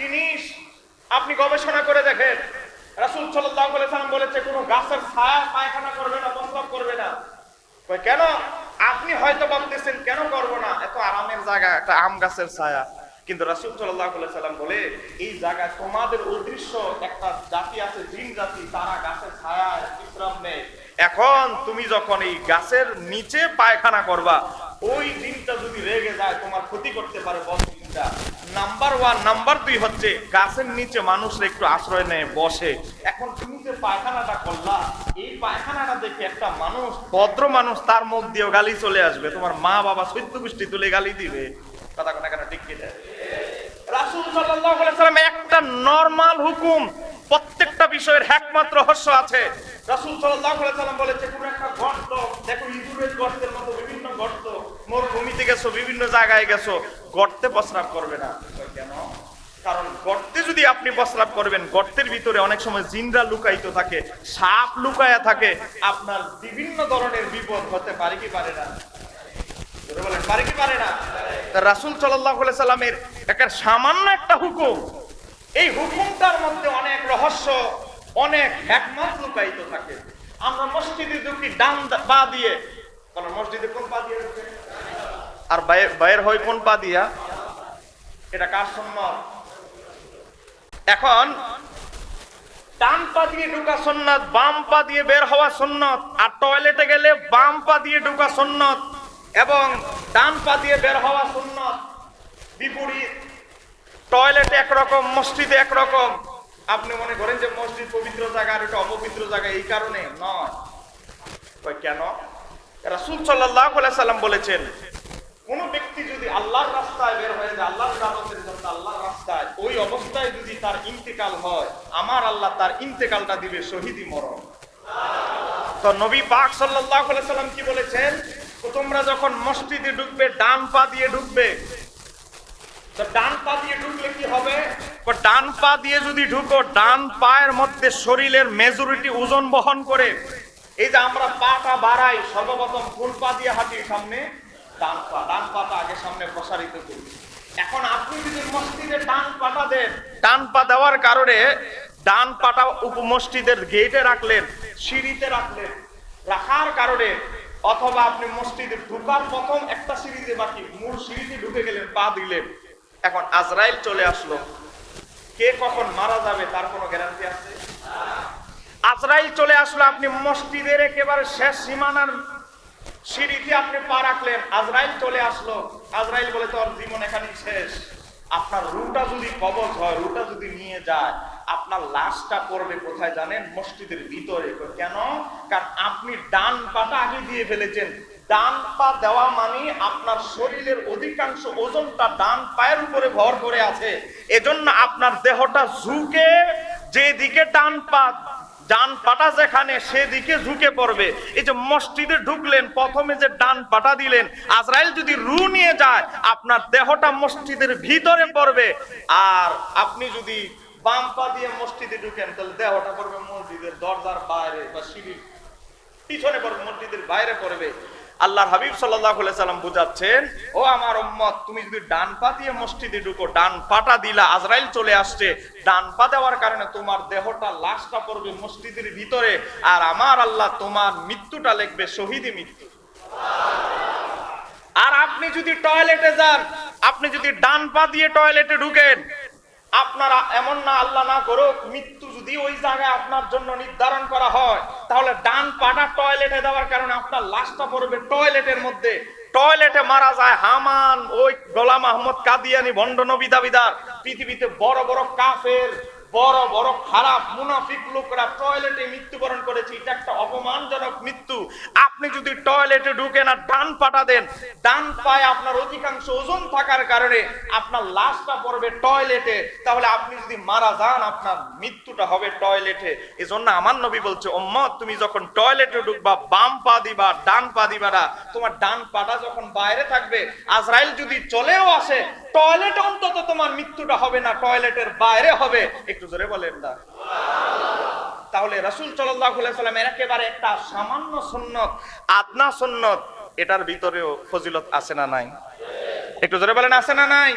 জিনিস আপনি গবেষণা করে দেখেন। রাসুল সাল্লাম বলেছে, কোনো গাছের ছায়া পায়খানা করবে না প্রস্রাব করবে না। কেন? আপনি হয়তো ভাবতেছেন, কেন করব না? এত আরামের জায়গা, একটা আম গাছের ছায়া। কিন্তু রাসূল আলাইহি সাল্লাম বলে, এই জায়গায় তোমাদের অদৃশ্য একটা জাতি আছে, জিন জাতি, তারা গাছের ছায়া বিশ্রাম নেয়। এখন তুমি যখন এই গাছের নিচে পায়খানা করবা ওই দিনটা যদি রেগে যায়, তোমার ক্ষতি করতে পারে বড় জিনটা নাম্বার ওয়ান নাম্বার দুই হচ্ছে, গাছের নিচে মানুষ একটু আশ্রয় নেয়, বসে। এখন তুমি যে পায়খানাটা করলা, এই পায়খানাটা দেখে একটা মানুষ, ভদ্র মানুষ, তার মুখ দিয়েও গালি চলে আসবে। তোমার মা বাবা সৈত্য গোষ্ঠী তুলে গালি দিবে। কথা কোনো কেন ঠিক কিনা? রাসূল সাল্লাম একটা নরমাল হুকুম, প্রত্যেকটা বিষয়ের একমাত্র রহস্য আছে। রাসূল সাল্লাম বলেছে, কোন একটা গর্ত, দেখো ইঁদুরের গর্তের মতো বিভিন্ন গর্ত মরুভূমিতে গেছো, বিভিন্ন জায়গায় গেছো, গর্তে প্রস্রাব করবে না। কেন? কারণ গর্তে যদি আপনি প্রস্রাব করবেন, গর্তের ভিতরে অনেক সময় জিনরা লুকায়িত থাকে, সাপ লুকায়া থাকে, আপনার বিভিন্ন ধরনের বিপদ হতে পারে কি পারে না? পারে কি পারে না? রাসূল আলাইহি সাল্লামের একটা সামান্য একটা হুকুম। এই হুকুমটার মধ্যে অনেক রহস্য, অনেক হিকমত লুকায়িত থাকে। আমরা মসজিদে ঢুকি ডান পা দিয়ে কোন মসজিদে কোন পা আর বাইরে হয় কোন পা দিয়া? এটা কার সম্মান এখন ডান পা দিয়ে ঢুকা সুন্নত বাম পা দিয়ে বের হওয়া সুন্নত আর টয়লেটে গেলে বাম পা দিয়ে ঢুকা সুন্নত এবং ডান পা দিয়ে বের হওয়া সুন্নত বিপরীত, টয়লেটে একরকম, মসজিদে একরকম। আপনি মনে করেন যে মসজিদ পবিত্র জায়গা আর এটা অপবিত্র জায়গা এই কারণে? নয়। কেন? রাসূল আলাইহি সাল্লাম বলেছেন, কোন ব্যক্তি যদি আল্লাহর রাস্তায় বের হয়ে যায়, আল্লাহর জন্য আল্লাহর রাস্তায়, ওই অবস্থায় যদি তার ইন্তেকাল হয়, আমার আল্লাহ তার ইন্তেকালটা দিবে শহীদি মরণ। তো নবী পাক আলাইহি সাল্লাম কি বলেছেন? তোমরা যখন মসজিদে ঢুকবে, ডান পা দিয়ে ঢুকবে। তো ডান পা দিয়ে ঢুকলে কি হবে? ডান পা দিয়ে যদি ঢুকো, ডান পায়ের মধ্যে শরীরের মেজরিটি ওজন বহন করে এই যে আমরা পাটা বাড়াই, সর্বপ্রথম কোন পা দিয়ে হাঁটি সামনে ডান পা ডান পাটা আগে সামনে প্রসারিত করি। এখন আপনি যদি মসজিদে ডান পাটা দেন ডান পা দেওয়ার কারণে ডান পাটা উপমসজিদের গেটে রাখলেন, সিঁড়িতে রাখলেন। রাখার কারণে অথবা আপনি মসজিদে ঢুকার প্রথম একটা সিঁড়িতে বাকি মূল সিঁড়িতে ঢুকে গেলেন, পা দিলেন। এখন আজরাইল চলে আসলো। কে কখন মারা যাবে তার কোনো গ্যারান্টি আছে? আজরাইল চলে আসলো, আপনি মসজিদের একেবারে শেষ সীমানার সিঁড়িতে আপনি পা রাখলেন। আজরাইল চলে আসলো। আজরাইল বলে, তোর জীবন এখানেই শেষ। আপনার রুটা যদি কবজ হয় রুটা যদি নিয়ে যায়, আপনার লাশটা পড়বে কোথায় জানেন? মসজিদের ভিতরে। কেন? কারণ আপনি ডান পাটা আগে দিয়ে ফেলেছেন। ডান পা দেওয়া মানে আপনার শরীরের অধিকাংশ ওজনটা ডান পায়ের উপরে ভর করে আছে। এজন্য আপনার দেহটা ঝুঁকে যেদিকে ডান পা ডান পাটা যেখানে, সেদিকে ঝুঁকে পড়বে। এই যে মসজিদে ঢুকলেন, প্রথমে যে ডান পাটা দিলেন, আজরাইল যদি রু নিয়ে যায়, আপনার দেহটা মসজিদের ভিতরে পড়বে। আর আপনি যদি বাম পা দিয়ে মসজিদে ঢুকেন, তাহলে দেহটা পড়বে মসজিদের দরজার বাইরে বা সিঁড়ির পিছনে পড়বে, মসজিদের বাইরে পড়বে। আল্লাহর হাবিব সাল্লাম বুঝাচ্ছেন, ও আমার তুমি যদি ডান পা দিয়ে মসজিদে ঢুকো, ডান পাটা দিলা, আজরাইল চলে আসছে, ডান পা দেওয়ার কারণে তোমার দেহটা লাশটা পড়বে মসজিদের ভিতরে, আর আমার আল্লাহ তোমার মৃত্যুটা লিখবে শহীদি মৃত্যু। আর আপনি যদি টয়লেটে যান, আপনি যদি ডান পা দিয়ে টয়লেটে ঢুকেন আপনারা এমন না আল্লাহ না করুক, মৃত্যু যদি ওই জায়গায় আপনার জন্য নির্ধারণ করা হয়, তাহলে ডান পাটা টয়লেটে দেওয়ার কারণে আপনার লাশটা পড়বে টয়লেটের মধ্যে। টয়লেটে মারা যায় হামান, ওই গোলাম আহমদ কাদিয়ানি ভণ্ড নবী দাবিদার। পৃথিবীতে বড় বড় কাফের বড় বড় খারাপ মুনাফিক লোকরা টয়লেটে মৃত্যুবরণ করেছে। এটা একটা অপমানজনক মৃত্যু। আপনি যদি টয়লেটে ঢুকেন আর ডান পাটা দেন, ডান পায়ে আপনার অধিকাংশ ওজন থাকার কারণে আপনার লাশটা পড়বে টয়লেটে। তাহলে আপনি যদি মারা যান, আপনার মৃত্যুটা হবে টয়লেটে। এজন্য আমার নবী বলছে ওম্মত তুমি যখন টয়লেটে ঢুকবা, বাম পা দিবা, ডান পা দিবা না, তোমার ডান পাটা যখন বাইরে থাকবে, আজরাইল যদি চলেও আসে টয়লেটে অন্তত তোমার মৃত্যুটা হবে না, টয়লেটের বাইরে হবে। একটু জোরে বলেন না। তাহলে রাসুল সাল্লামের একেবারে একটা সামান্য সুন্নত, আদনা সুন্নত, এটার ভিতরেও ফজিলত আছে না নাই? একটু জোরে বলেন, আছে না নাই?